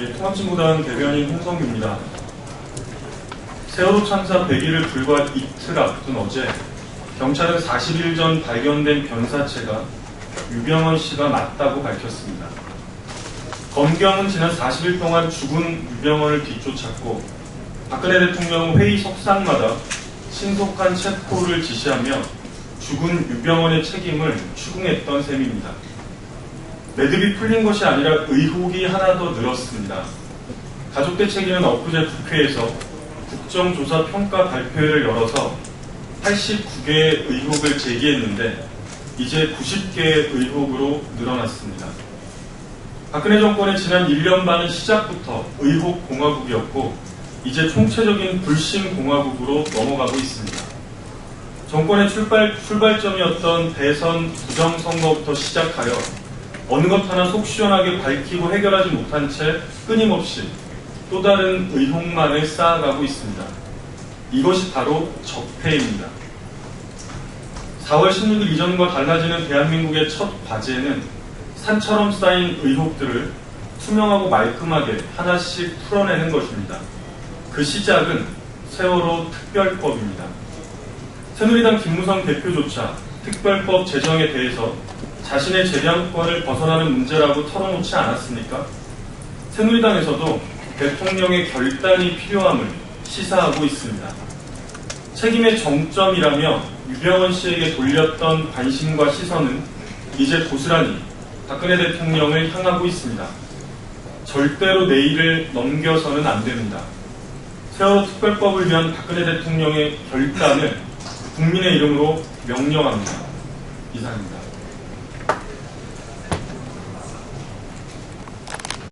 예, 통합진보당 대변인 홍성규입니다. 세월호 참사 100일을 불과 이틀 앞둔 어제 경찰은 40일 전 발견된 변사체가 유병헌 씨가 맞다고 밝혔습니다. 검경은 지난 40일 동안 죽은 유병헌을 뒤쫓았고 박근혜 대통령은 회의 석상마다 신속한 체포를 지시하며 죽은 유병헌의 책임을 추궁했던 셈입니다. 매듭이 풀린 것이 아니라 의혹이 하나 더 늘었습니다. 가족대책위는 엊그제 국회에서 국정조사 평가 발표회를 열어서 89개의 의혹을 제기했는데 이제 90개의 의혹으로 늘어났습니다. 박근혜 정권의 지난 1년 반은 시작부터 의혹 공화국이었고 이제 총체적인 불신 공화국으로 넘어가고 있습니다. 정권의 출발, 출발점이었던 대선 부정선거부터 시작하여 어느 것 하나 속 시원하게 밝히고 해결하지 못한 채 끊임없이 또 다른 의혹만을 쌓아가고 있습니다. 이것이 바로 적폐입니다. 4월 16일 이전과 달라지는 대한민국의 첫 과제는 산처럼 쌓인 의혹들을 투명하고 말끔하게 하나씩 풀어내는 것입니다. 그 시작은 세월호 특별법입니다. 새누리당 김무성 대표조차 특별법 제정에 대해서 자신의 재량권을 벗어나는 문제라고 털어놓지 않았습니까? 새누리당에서도 대통령의 결단이 필요함을 시사하고 있습니다. 책임의 정점이라며 유병헌 씨에게 돌렸던 관심과 시선은 이제 고스란히 박근혜 대통령을 향하고 있습니다. 절대로 내일을 넘겨서는 안 됩니다. 세월호 특별법을 위한 박근혜 대통령의 결단을 국민의 이름으로 명령합니다. 이상입니다.